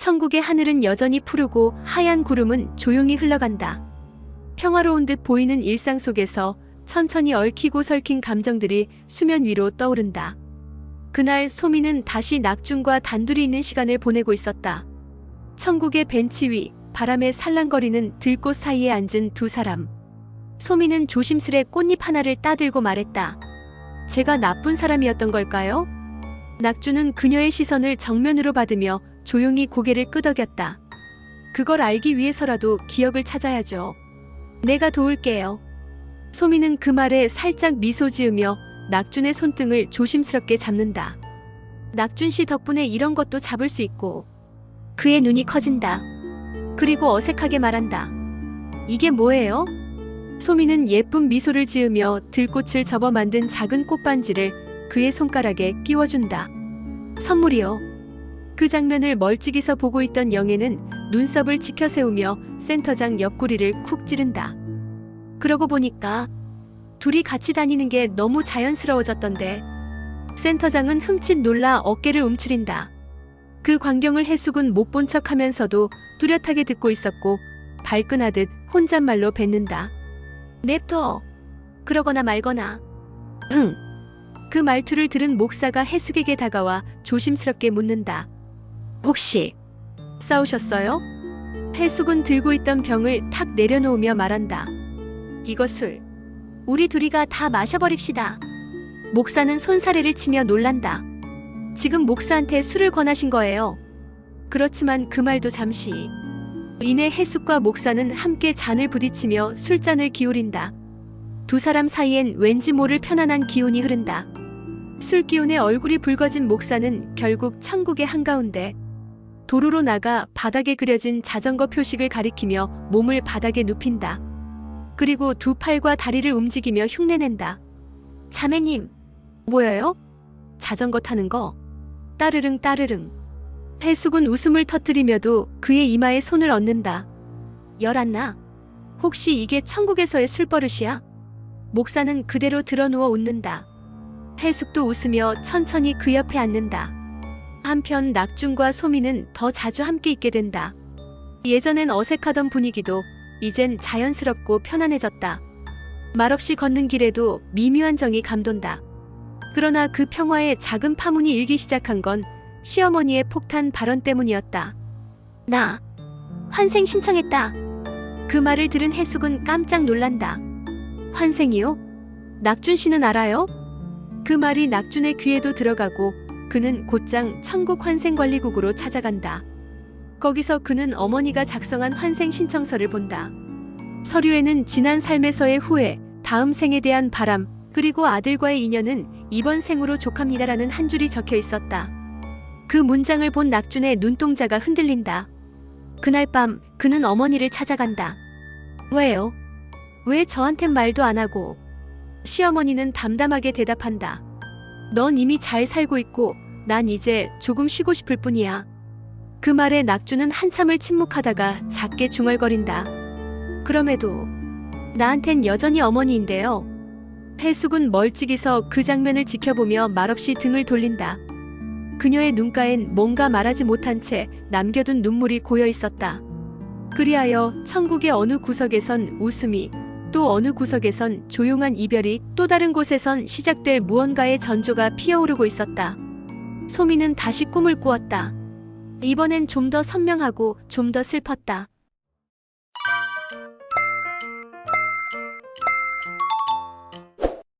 천국의 하늘은 여전히 푸르고 하얀 구름은 조용히 흘러간다. 평화로운 듯 보이는 일상 속에서 천천히 얽히고 설킨 감정들이 수면 위로 떠오른다. 그날 소미는 다시 낙준과 단둘이 있는 시간을 보내고 있었다. 천국의 벤치 위 바람에 살랑거리는 들꽃 사이에 앉은 두 사람. 소미는 조심스레 꽃잎 하나를 따들고 말했다. 제가 나쁜 사람이었던 걸까요? 낙주는 그녀의 시선을 정면으로 받으며 조용히 고개를 끄덕였다. 그걸 알기 위해서라도 기억을 찾아야죠. 내가 도울게요. 소미는 그 말에 살짝 미소 지으며 낙준의 손등을 조심스럽게 잡는다. 낙준 씨 덕분에 이런 것도 잡을 수 있고. 그의 눈이 커진다. 그리고 어색하게 말한다. 이게 뭐예요? 소미는 예쁜 미소를 지으며 들꽃을 접어 만든 작은 꽃반지를 그의 손가락에 끼워준다. 선물이요. 그 장면을 멀찍이서 보고 있던 영애는 눈썹을 치켜세우며 센터장 옆구리를 쿡 찌른다. 그러고 보니까 둘이 같이 다니는 게 너무 자연스러워졌던데. 센터장은 흠칫 놀라 어깨를 움츠린다. 그 광경을 해숙은 못 본 척 하면서도 뚜렷하게 듣고 있었고 발끈하듯 혼잣말로 뱉는다. 냅둬. 그러거나 말거나. 응. 그 말투를 들은 목사가 해숙에게 다가와 조심스럽게 묻는다. 혹시 싸우셨어요? 해숙은 들고 있던 병을 탁 내려놓으며 말한다. 이거 술. 우리 둘이가 다 마셔버립시다. 목사는 손사래를 치며 놀란다. 지금 목사한테 술을 권하신 거예요. 그렇지만 그 말도 잠시. 이내 해숙과 목사는 함께 잔을 부딪히며 술잔을 기울인다. 두 사람 사이엔 왠지 모를 편안한 기운이 흐른다. 술 기운에 얼굴이 붉어진 목사는 결국 천국의 한가운데 도로로 나가 바닥에 그려진 자전거 표식을 가리키며 몸을 바닥에 눕힌다. 그리고 두 팔과 다리를 움직이며 흉내낸다. 자매님, 뭐예요? 자전거 타는 거. 따르릉 따르릉. 해숙은 웃음을 터뜨리며도 그의 이마에 손을 얹는다. 열았나? 혹시 이게 천국에서의 술버릇이야? 목사는 그대로 드러누워 웃는다. 해숙도 웃으며 천천히 그 옆에 앉는다. 한편 낙준과 소미는 더 자주 함께 있게 된다. 예전엔 어색하던 분위기도 이젠 자연스럽고 편안해졌다. 말없이 걷는 길에도 미묘한 정이 감돈다. 그러나 그 평화에 작은 파문이 일기 시작한 건 시어머니의 폭탄 발언 때문이었다. 나 환생 신청했다. 그 말을 들은 해숙은 깜짝 놀란다. 환생이요? 낙준 씨는 알아요? 그 말이 낙준의 귀에도 들어가고 그는 곧장 천국 환생관리국으로 찾아간다. 거기서 그는 어머니가 작성한 환생 신청서를 본다. 서류에는 지난 삶에서의 후회, 다음 생에 대한 바람, 그리고 아들과의 인연은 이번 생으로 족합니다라는 한 줄이 적혀 있었다. 그 문장을 본 낙준의 눈동자가 흔들린다. 그날 밤 그는 어머니를 찾아간다. 왜요? 왜 저한텐 말도 안 하고? 시어머니는 담담하게 대답한다. 넌 이미 잘 살고 있고 난 이제 조금 쉬고 싶을 뿐이야. 그 말에 낙주는 한참을 침묵하다가 작게 중얼거린다. 그럼에도 나한텐 여전히 어머니인데요. 해숙은 멀찍이서 그 장면을 지켜보며 말없이 등을 돌린다. 그녀의 눈가엔 뭔가 말하지 못한 채 남겨둔 눈물이 고여 있었다. 그리하여 천국의 어느 구석에선 웃음이, 또 어느 구석에선 조용한 이별이, 또 다른 곳에선 시작될 무언가의 전조가 피어오르고 있었다. 소미는 다시 꿈을 꾸었다. 이번엔 좀 더 선명하고 좀 더 슬펐다.